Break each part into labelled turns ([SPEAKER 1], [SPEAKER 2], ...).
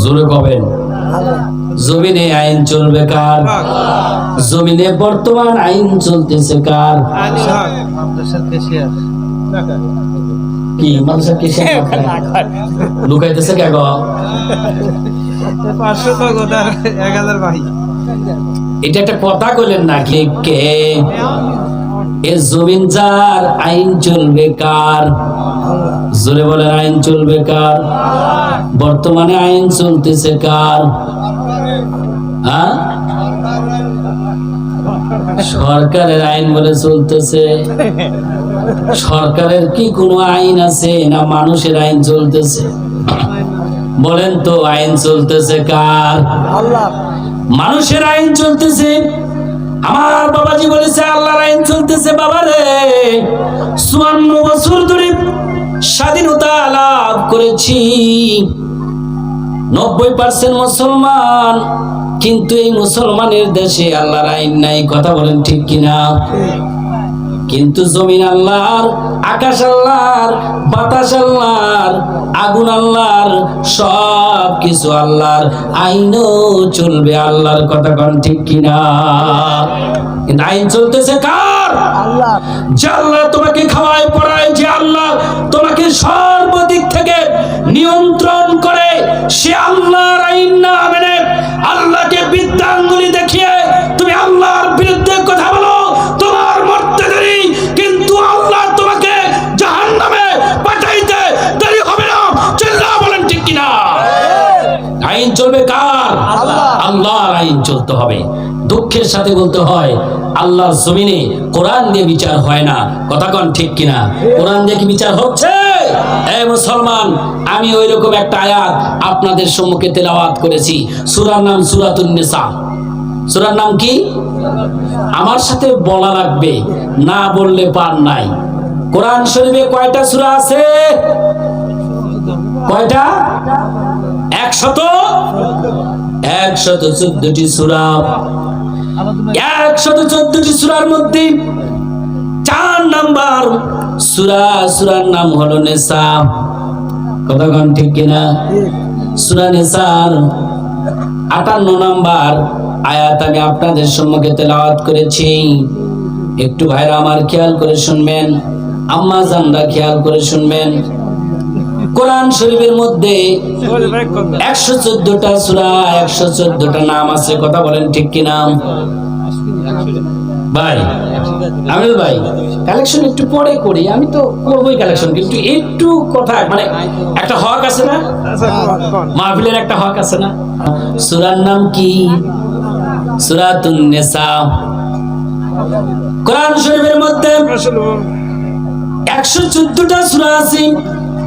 [SPEAKER 1] জোরে কবেন। জমিনে আইন চলবে কার? জমিনে বর্তমান আইন চলতেছে কার? কি, মানুষের কি লুকাইতেছে কে এটা একটা কথা কইলেন না, কে কে? এ জমিন যার আইন চলবে কার? জোরে বলেন আইন চলবে কার? বর্তমানে আইন চলতেছে কার? হ্যাঁ? সরকারের আইন বলে চলতেছে। সরকারের কি কোনো আইন আছে না মানুষের আইন চলতেছে? বলেন তো আইন চলতেছে কার? মানুষের আইন চলতেছে। আমার বাবাজি বলেছে আল্লাহর আইন চলতেছে বাবা রে চুয়ান্ন বছর ধরে স্বাধীনতা লাভ করেছি। নব্বই পার্সেন্ট মুসলমান, কিন্তু এই মুসলমানের দেশে আল্লাহর আইন নাই, কথা বলেন ঠিক কিনা? কিন্তু জমিন আল্লাহর, আকাশ আল্লাহর, বাতাস আল্লাহর, আগুন আল্লাহর সব কিছু আল্লাহর, আইনও চলবে আল্লাহর কথা কন ঠিক কিনা? কিন্তু আইন চলতেছে কার?
[SPEAKER 2] আল্লাহ
[SPEAKER 1] যে আল্লাহ তোমাকে খাওয়ায়, পড়ায়, যে আল্লাহ সর্বদিক থেকে নিয়ন্ত্রণ করে সে আল্লাহর আইন না মেনে আইন চলতে হবে। দুঃখের সাথে বলতে হয়, আল্লাহর জমিনে কোরআন দিয়ে বিচার হয় না। কথা কন ঠিক কিনা? কোরআন দিয়ে কি বিচার হচ্ছে? মুসলমান, আমি ওই রকম একটা আয়াত আপনাদের সম্মুখে তেলাওয়াত করেছি। সূরার নাম সূরাতুন নিসা। সূরার নাম কি? আমার সাথে বলা লাগবে, না বললে পার নাই। কোরআন শরীফে কয়টা সুরা আছে? কয়টা? একশত? একশত চোদ্দটি সুরা। একশত চোদ্দটি সুরার মধ্যে চার নাম্বার সুরা, সুরার নাম হলো নেশা কতক্ষণ ঠিক কিনা? সুরা নেশার আটান্ন নাম্বার আয়াত আমি আপনাদের সম্মুখে তেলাওয়াত করেছি। একটু ভাইরা আমার খেয়াল করে শুনবেন, আম্মা জানরা খেয়াল করে শুনবেন। কোরআন শরীফের মধ্যে একশো চোদ্দটা সুরা একশো চোদ্দটা নাম আছে কথা বলেন ঠিক কি নাম ভাই আমিনুল ভাই কালেকশন একটু পরে করি আমি তো করবোই কালেকশন কিন্তু একটু কথা মানে একটা হক আছে না? মাহফিলের একটা হক আছে না? সুরার নাম কি? সুরাতুন নেসা। কোরআন শরীফের মধ্যে একশো চোদ্দটা সুরা আছে।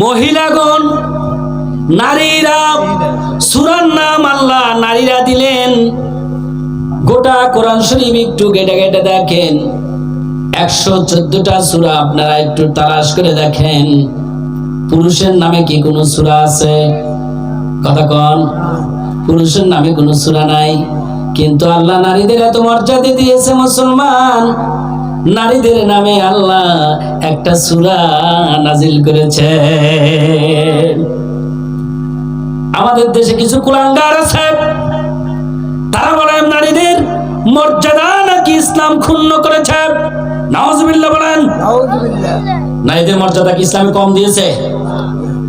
[SPEAKER 1] মহিলাগণ, নারীরা সুরার নাম আল্লাহ, নারীরা দিলেন। গোটা কোরআন শরীফ একটু গেটে গেটে দেখেন। একশো চোদ্দটা সুরা আপনারা একটু তালাশ করে দেখেন। পুরুষের নামে কি কোনো সুরা আছে? কথা কন। পুরুষের নামে কোনো সুরা নাই। কিন্তু আল্লাহ নারীদের এত মর্যাদা দিয়েছে মুসলমান। নারীদের নামে আল্লাহ একটা সুরা নাজিল করেছে আমাদের দেশে কিছু কুলাঙ্গার আছে তারা বলেন নারীদের মর্যাদা নাকি ইসলাম ক্ষুণ্ণ করেছে? নওয়াজবিল্লাহ বলেন। নারীদের মর্যাদা কি ইসলামে কম দিয়েছে?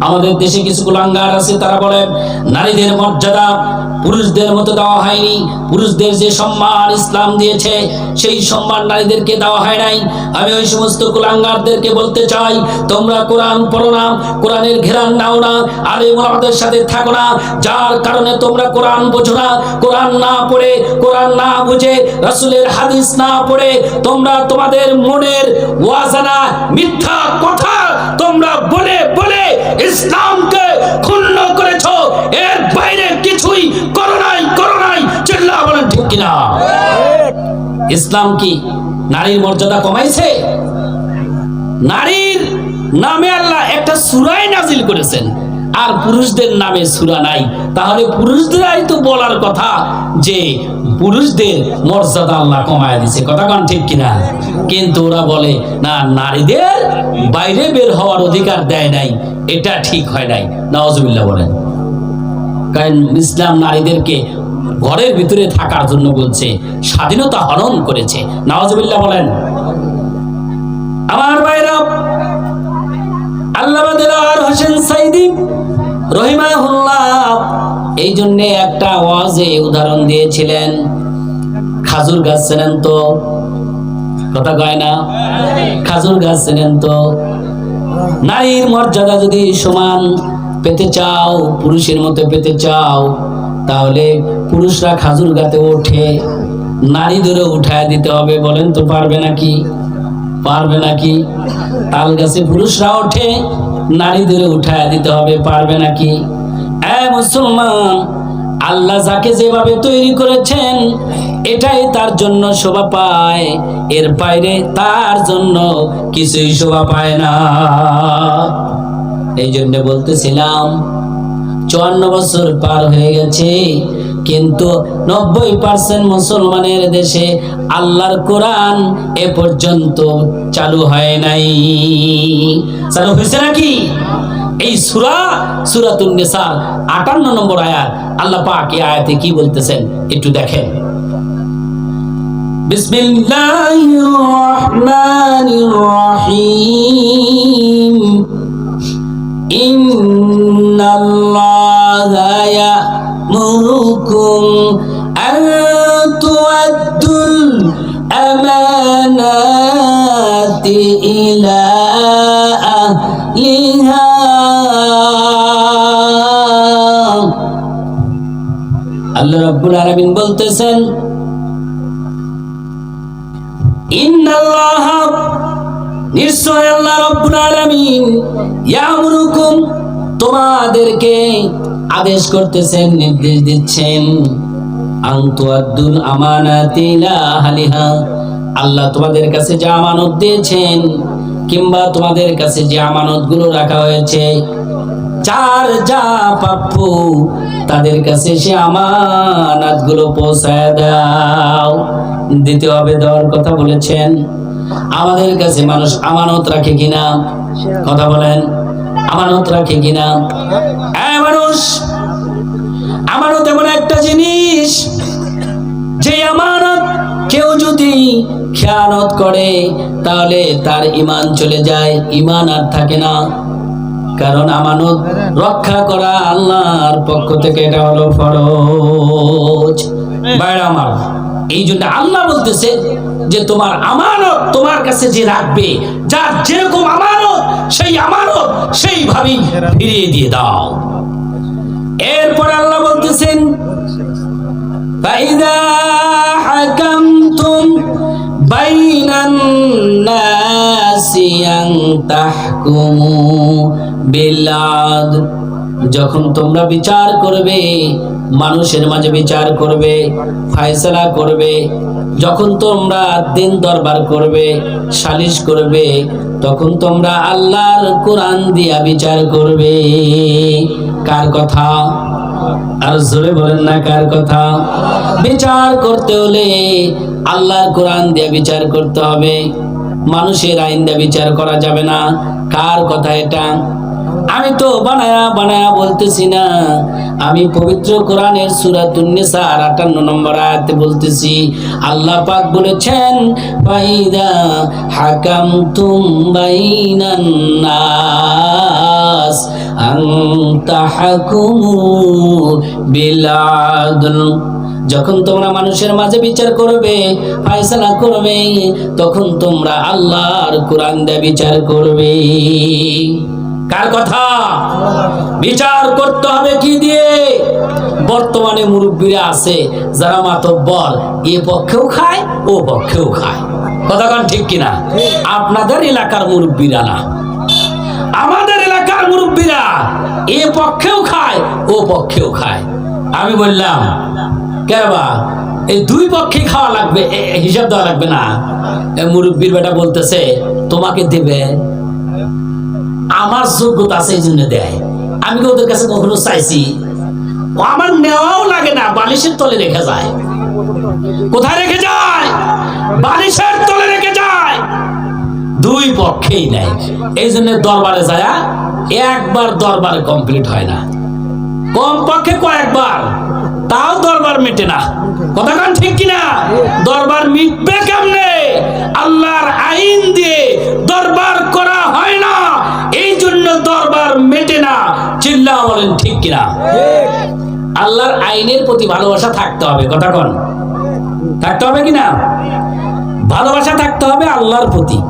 [SPEAKER 1] আমাদের দেশে কিছু কুলাঙ্গার আছে, তারা বলে, নারীদের মর্যাদা পুরুষদের মতো দেওয়া হয়নি। পুরুষদের যে সম্মান ইসলাম দিয়েছে, সেই সম্মান নারীদেরকে দেওয়া হয় নাই। আমি ওই সমস্ত কুলাঙ্গারদেরকে বলতে চাই, তোমরা কোরআন পড়ো না, কোরআনের ঘেরান নাও না, আর আমাদের সাথে থাকো না। যার কারণে তোমরা কোরআন বোঝো না, কোরআন না পড়ে, কোরআন না বুঝে, রাসূলের হাদিস না পড়ে, তোমরা তোমাদের মনের ওয়াজানা, মিথ্যা কথা তোমরা বলে বলে ইসলামকে ক্ষুণ্ণ করেছ। এর বাইরে কিছুই করো নাই করো নাই। চিল্লা বলেন ঠিক কিনা? ইসলাম কি নারীর মর্যাদা কমাইছে? নারীর নামে আল্লাহ একটা সুরাই নাজিল করেছেন। আর পুরুষদের নামে সুরা নাই। তাহলে পুরুষদেরাই তো বলার কথা যে পুরুষদের মর্যাদা আল্লাহ কমায় দিছে কথা কান ঠিক কিনা? কিন্তু ওরা বলে, না, নারীদের বাইরে বের হওয়ার অধিকার দেয় নাই। এটা ঠিক হয় নাই। নওয়াজুবিল্লাহ বলেন। কারণ ইসলাম নারীদেরকে ঘরের ভিতরে থাকার জন্য বলছে, স্বাধীনতা হরণ করেছে। নওয়াজুবিল্লাহ বলেন। আমার ভাইরা এই জন্য একটা ওয়াজে উদাহরণ দিয়েছিলেন। খাজুর গাছ চেনেন তো? কথা কয় না? খাজুর গাছ তো? নারীর মর্যাদা যদি সমান পেতে চাও, পুরুষের মতো পেতে চাও, তাহলে পুরুষরা খাজুর গাতে ওঠে নারী ধরে উঠায় দিতে হবে, বলেন তো পারবে নাকি? পারবে নাকি? তাল গাছে পুরুষরা ওঠে নারী ধরে উঠায় দিতে হবে, পারবে নাকি? মুসলমান, আল্লাহ যাকে যেভাবে তৈরি করেছেন, এটাই তার জন্য শোভা পায়। এর বাইরে তার জন্য কিছুই শোভা পায় না। এই জন্য বলতেছিলাম, চুয়ান্ন বছর পার হয়ে গেছে কিন্তু নব্বই পার্সেন্ট মুসলমানের দেশে আল্লাহর কোরআন এ পর্যন্ত চালু হয় নাই। চালু হয়েছে নাকি? এই সুরা, সুরাতুন নিসার আটান্ন নম্বর আয়াত, আল্লাহ পাক এই আয়াতে কি বলতেছেন? একটু দেখেন। বিসমিল্লাহির রহমানির রহিম। إن إلى أهلها আল্লাহ রাব্বুল আলামিন বলতেছেন ইন্নাল্লাহ নিশ্চয় আল্লাহ রাব্বুল আলামিন ইয়ামুরুকুম তোমাদেরকে আদেশ করতেছেন নির্দেশ দিচ্ছেন আনতু আব্দুল আমানাতি ইলা আহলিহা আল্লাহ তোমাদের কাছে যে আমানত দিয়েছেন কিংবা তোমাদের কাছে যে আমানতগুলো রাখা হয়েছে, যার যা প্রাপ্য তাদের কাছে সে আমানাতগুলো পৌঁছায় দাও। দিতে হবে দেওয়ার কথা বলেছেন, আমাদের কাছে মানুষ আমানত রাখে কিনা? কথা বলেন, আমানত রাখে কিনা? হ্যাঁ মানুষ, আমানত এমন একটা জিনিস যে আমানত কেউ যদি খেয়ানত করে, তাহলে তার ইমান চলে যায়। ইমান আর থাকে না। কারণ আমানত রক্ষা করা আল্লাহর পক্ষ থেকে এটা হলো ফরজ। বাইরে আমার, এই জন্য আল্লাহ বলতেছে যে তোমার আমানত তোমার কাছে যে রাখবে, যার যেরকম আমানত, সেই আমানত সেইভাবেই ফিরিয়ে দিয়ে দাও। এরপর আল্লাহ বলতেছেন فإذا حكمتم بين الناس أن تحكموا بالعدل যখন তোমরা বিচার করবে মানুষের মাঝে বিচার করবে ফায়সালা করবে যখন তোমরা দিন দরবার করবে সালিশ করবে তখন তোমরা আল্লাহর কোরআন দিয়া বিচার করবে কার কথা আর জোরে বলেন না কার কথা? বিচার করতে হলে আল্লাহর কোরআন দিয়ে বিচার করতে হবে। মানুষের আইন দিয়ে বিচার করা যাবে না। কার কথা এটা? আমি তো বানায়া বানায়া বলতেছি না। আমি পবিত্র কোরআনের সূরাতুন নিসার 58 নম্বর আয়াতে বলতেছি, আল্লাহ পাক বলেছেন, ফাইদা হাকামতুম বাইনান নাস। যখন তোমরা মানুষের মাঝে বিচার করবে, ফায়সালা করবে, তখন তোমরা আল্লাহর কোরআন দিয়ে বিচার করবে। কার কথা? বিচার করতে হবে কি দিয়ে? বর্তমানে মুরব্বীরা আছে, যারা মাতব্বর, এ পক্ষেও খায়, ও পক্ষেও খায়। কথা কান ঠিক কিনা? আপনাদের এলাকার মুরব্বীরা না। এলাকার মুরব্বীরা, এ পক্ষেও খায়, ও পক্ষেও খায়। আমি বললাম কেবা এই দুই পক্ষে খাওয়া লাগবে হিসাব দেওয়া লাগবে না। মুরব্বীর বেটা বলতেছে, তোমাকে দেবে, আমার যোগ্যতা আছে এই জন্য দেয়। আমি কি ওদের কাছে কখনো চাইছি? আমার নেওয়াও লাগে না, বালিশের তলে রেখে যায়। কোথায় রেখে যায়? বালিশের তলে রেখে যায়। দুই পক্ষেই নেয়। এই জন্য দরবারে যায় একবার দরবারে কমপ্লিট হয় না। কম পক্ষে কয়েকবার। তাও দরবার মেটে না। কথা ঠিক কিনা? দরবার মিটবে কেমনে? আল্লাহর আইন দিয়ে দরবার করা হয় না। এই জন্য দরবার মেটে না। চিল্লা বলেন ঠিক কিনা? আল্লাহর আইনের প্রতি ভালোবাসা থাকতে হবে। কথা কন। থাকতে হবে কিনা? ভালোবাসা থাকতে হবে আল্লাহর প্রতি।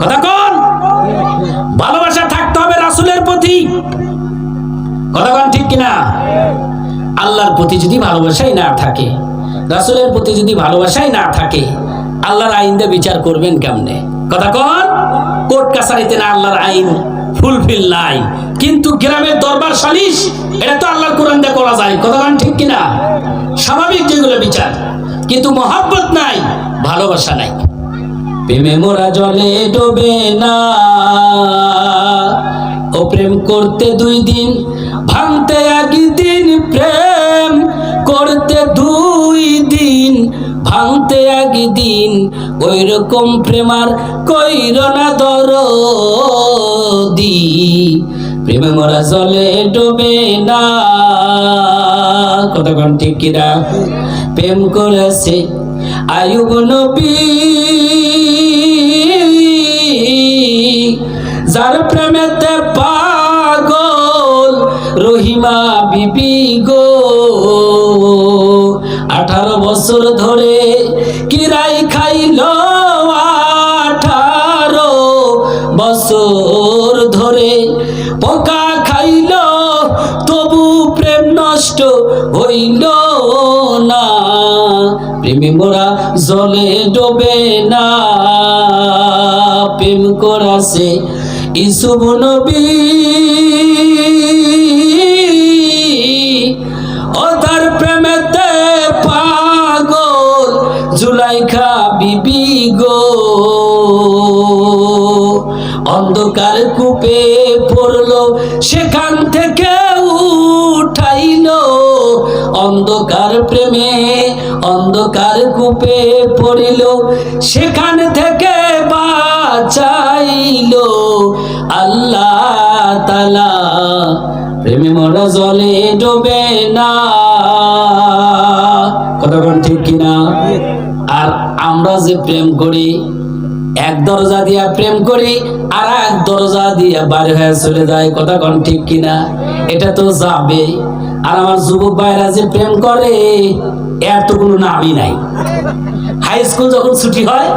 [SPEAKER 1] কথা কন। ভালোবাসা থাকতে হবে রাসূলের প্রতি। কথা কন ঠিক কিনা? আল্লাহর প্রতি যদি ভালোবাসাই না থাকে, রাসূলের প্রতি যদি ভালোবাসাই না থাকে, আল্লাহর আইন বিচার করবেন কেমনে? কথা কন। কোর্ট কাছারিতে না আল্লাহর আইন ফুলফিল নাই, কিন্তু গ্রামের দরবার সালিশ, এটা তো আল্লাহর কোরআন দিয়ে করা যায়। কথা কন ঠিক কিনা? স্বাভাবিক যেগুলো বিচার, কিন্তু মহাব্বত নাই, ভালোবাসা নাই। প্রেমে মোরা জলে ডোবে না। ও প্রেম করতে দুই দিন, ভাঙতে একদিন প্রেম করতে দুই দিন, ভাঙতে একদিন ওই রকম প্রেমার কইর না দর দি প্রেমে মোরা জলে ডোবে না। কতক্ষণ ঠিক কিনা? প্রেম করেছে আয়ুব নবী। যার প্রেমেতে পাগল, রহিমা বিবি গো। আঠারো বছর ধরে কিরাই খাইল আঠারো বছর ধরে। পোকা খাইল, তবু প্রেম নষ্ট হইল না। প্রেমে মোরা জলে ডোবে না, প্রেম করাছে ইসুব নবী প্রেমেতে পাগল, জুলাইখা বিবি গো। অন্ধকার কূপে পড়ল, সেখান থেকে উঠাইলো। অন্ধকার প্রেমে অন্ধকার কূপে পড়িল, সেখান থেকে প্রেমে মরা জলে ডোবে না। কতক্ষণ ঠিক কিনা? আর আমরা যে প্রেম করি, এক দরজা দিয়া প্রেম করি, আর এক দরজা দিয়া বাইরে হয়ে চলে যায়। কথা কন ঠিক কিনা? এটা তো যাবে। আর আমার যুবক ভাইরা যে প্রেম করে কোনো নামই নাই। হাই স্কুল যখন ছুটি হয়,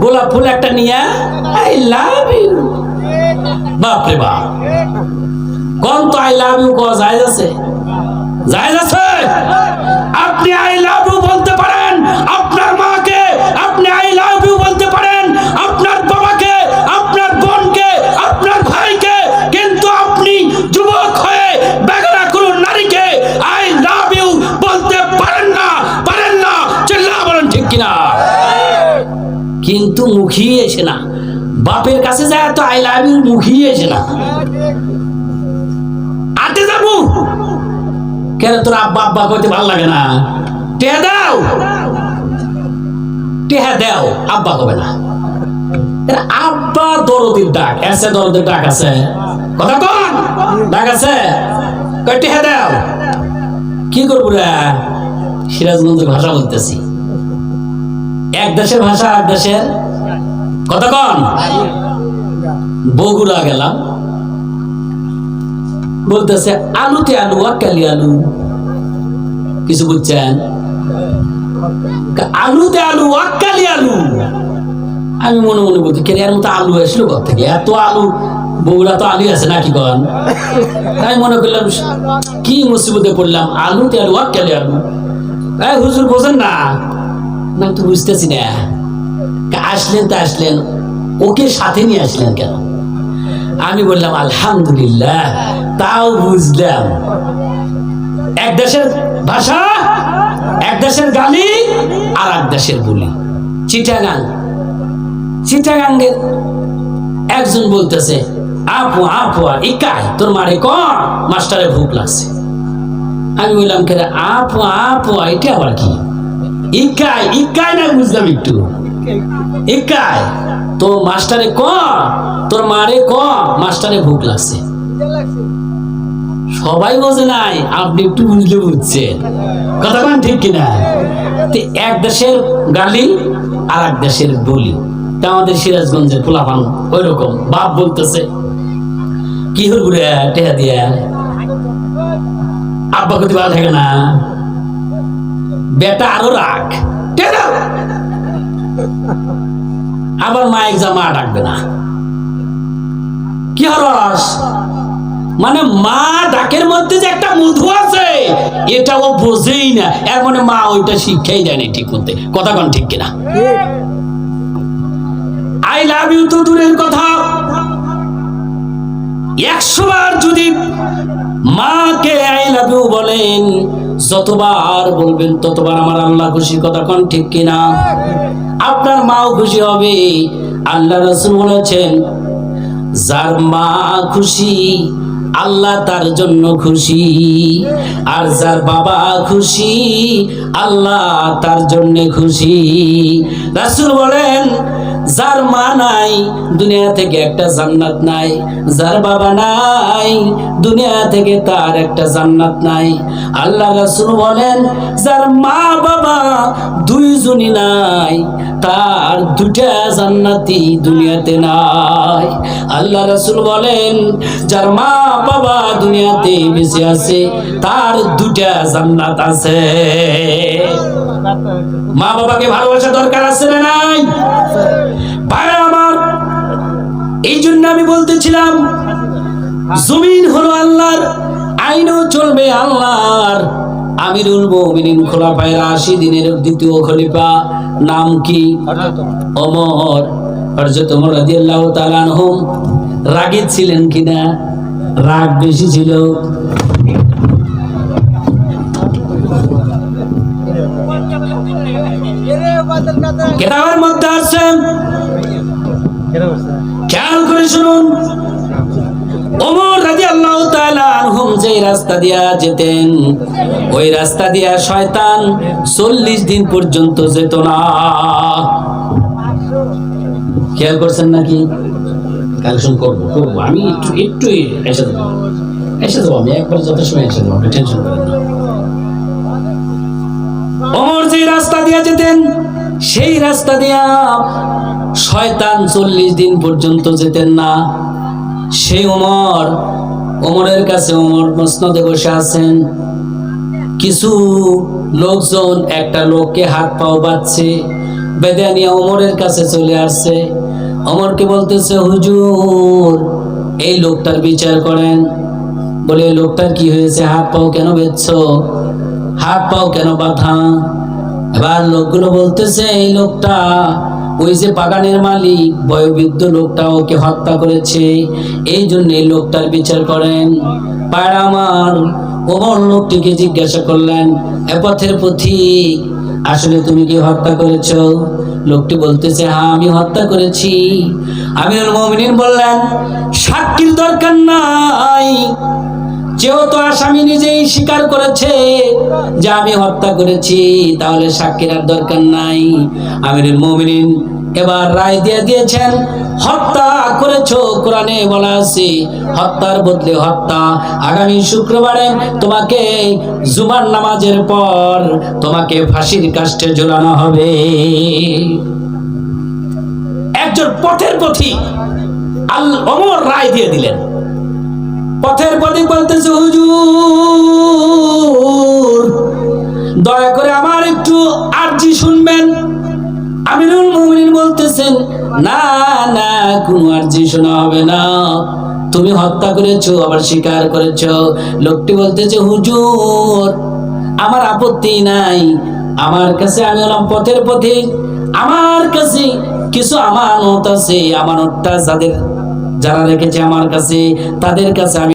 [SPEAKER 1] গোলাপ ফুল একটা নিয়ে, আই লাভ ইউ। বাপরে বাপ। কোন তো আই লাভ ইউ কোয়া যায় আছে? যায় আছে? আপনি আই লাভ ইউ বলতে পারেন, আপনার মাকে আপনি আই লাভ ইউ বলতে পারেন, আপনার বাবাকে, আপনার বোনকে, আপনার ভাইকে, কিন্তু আপনি যুবক হয়ে বেগানা কোনো নারীকে আই লাভ ইউ বলতে পারেন না পারেন না চিল্লা বলেন ঠিক কিনা? কিন্তু মুখিয়ে না, বাপের কাছে যায় তো আই লাভ ইউ মুখিয়ে এসে না। কেন তোর আব্বা আব্বা কইতে ভালো লাগে না? টেহা দাও। টেহা দাও, আব্বা কবে না। আব্বা দরদির ডাক ডাক আছে। কথা কন, ডাক আছে। দাও। কি করব রে? সিরাজগঞ্জের ভাষা বলতেছি। এক দেশের ভাষা এক দেশের। কথা কন। বগুড়া গেলাম। বলতেছে, আলুতে আলু আকালি আলু। কিছু বুঝছেন? আলুতে আলু আকালি আলু। আমি মনে মনে বলছি, কেন এর মতো আলু আসলো কোথা থেকে? এত আলু, বগুড়া তো আলু আছে নাকি কন? তাই মনে করলাম, কি মুসিবতে পড়লাম, আলুতে আলু আকালি আলু। এই হুজুর বোঝেন না? না তো বুঝতেছি না। আসলেন তো আসলেন, ওকে সাথে নিয়ে আসলেন কেন? আমি বললাম, আলহামদুলিল্লাহ, তাও বুঝলাম। এক দেশের ভাষা, এক দেশের গালি আর এক দেশের বুলি চিটাগাং। চিটাগাঙ্গের একজন বলতেছে, আপু আপু ইকাই, তোর মারে ক মাস্টারে ভুক লাগছে। আমি বললাম, কে আপু আপু এটা আবার কি? ইকাই ইকাই না বুঝলাম একটু। ইকাই তো মাস্টারে ক তোর মারে ক মাস্টারে ভুক লাগছে। সবাই বোঝে নাই, আপনি একটু বুঝলে বুঝছেন। কথা কোন ঠিক কিনা? এক দেশের গালি আর এক দেশের বলি। তা আমাদের সিরাজগঞ্জের পোলাপান ওই রকম বাপ বলতেছে, কি হল ঘুরে টেহা দিয়া? আব্বা কতি ভালো থাকে না? বেটা আরও রাখ টেহা আবার মা এক মা ডাকবে না। কি হরস? মানে মা ডাকের মধ্যে যে একটা মধু আছে এটা ও বোঝেই না। এর মানে মা ওইটা শিক্ষাই দেয়নি ঠিক মধ্যে কথা কোন ঠিক কিনা? আই লাভ ইউ তো দূরের কথা। একশো বার যদি মাকে আই লাভ ইউ বলেন, যতবার বলবেন ততবার আমার আল্লাহ খুশি কথা কোন ঠিক কিনা? আপনার মাও খুশি হবে। আল্লাহ রসুল বলেছেন, যার মা খুশি আল্লাহ তার জন্য খুশি। আর যার বাবা খুশি আল্লাহ তার জন্য খুশি। রাসুল বলেন যার মা নাই, দুনিয়া থেকে একটা জান্নাত নাই। যার বাবা নাই, দুনিয়া থেকে তার একটা জান্নাত নাই। আল্লাহ রাসূল বলেন, যার মা বাবা দুইজনই নাই, তার দুটা জান্নাতি দুনিয়াতে নাই। আল্লাহ রাসূল বলেন, যার মা বাবা দুনিয়াতে বেঁচে আছে, তার দুটা জান্নাত আছে। মা বাবাকে ভালোবাসা দরকার আছে না নাই? ভাইরা আমার, এই জন্য আমি বলতেছিলাম, জমিন হলো আল্লাহর, আইনও চলবে আল্লাহর। আমিরুল মুমিনিন খোলাফায়ে রাশিদিনের দ্বিতীয় খলিফা, নাম কি? ওমর। হযরত ওমর রাদিয়াল্লাহু তাআলা আনহুম রাগী ছিলেন কিনা? রাগ বেশি ছিল। কেতাবের মধ্যে আছে খেয়াল করে শুনুন। ওমর রাদিয়াল্লাহু তাআলা আনহুম যে রাস্তা দিয়া যেতেন, ওই রাস্তা দিয়া শয়তান 40 দিন পর্যন্ত যেত না। খেয়াল করছেন নাকি? কালেকশন করব করব। আমি একটু একটু এসে দেবো এসে দেবো আমি, একবার যত সময় এসে দেবো টেনশন করেন না। ওমর যে রাস্তা দিয়া যেতেন সেই রাস্তা দিয়া শয়তান চল্লিশ দিন পর্যন্ত যেতেন না। সেই ওমর, ওমরের কাছে ওমর মসনদে বসে আছেন। কিছু লোকজন একটা লোককে হাত পাও বাচ্ছে বেদে নিয়ে ওমরের কাছে চলে আসছে। ওমরকে বলতেছে, হুজুর, এই লোকটার বিচার করেন। বলে লোকটার কি হয়েছে? হাত পাও কেন বেচছ হাত পাও কেন বাঁধা? এবার লোকগুলো বলতেছে, এই লোকটা, ওই যে বাগানের মালিক, বয়োবৃদ্ধ লোকটা ওকে হত্যা করেছে। এই জন্য এই লোকটার বিচার করেন। পায়রা আমার, ওমর লোকটিকে জিজ্ঞাসা করলেন, এ পথের পথিক, আসলে তুমি কি হত্যা করেছ? লোকটি বলতেছে হ্যাঁ আমি হত্যা করেছি। মুমিনিন বললেন, সাক্ষীর দরকার নাই। যেহেতু আসামি নিজেই স্বীকার করেছে যে আমি হত্যা করেছি, তাহলে সাক্ষীর আর দরকার নাই। আমিরুল মুমিনিন এবার রায় দিয়ে দিয়েছেন, হত্যা করেছ, কোরআনে বলা আছে, হত্যার বদলে হত্যা। আগামী শুক্রবারে তোমাকে জুমার নামাজের পর তোমাকে ফাঁসির কাষ্টে ঝোলানো হবে। একজন পথের পথি আল অমর রায় দিয়ে দিলেন। পথের পথে বলতেছে, হুজুর, দয়া করে আমার একটু আরজি শুনবেন। আমিরুল মুমিনিন বলতেছেন, না না, কোনো আরজি শোনা হবে না। তুমি হত্যা করেছ, আবার স্বীকার করেছ। লোকটি বলতেছে, হুজুর, আমার আপত্তি নাই। আমার কাছে আমি হলাম পথের পথে আমার কাছে কিছু আমানত আছে, আমানতটা যাদের, যারা রেখেছে আমার কাছে, তাদের কাছে আমি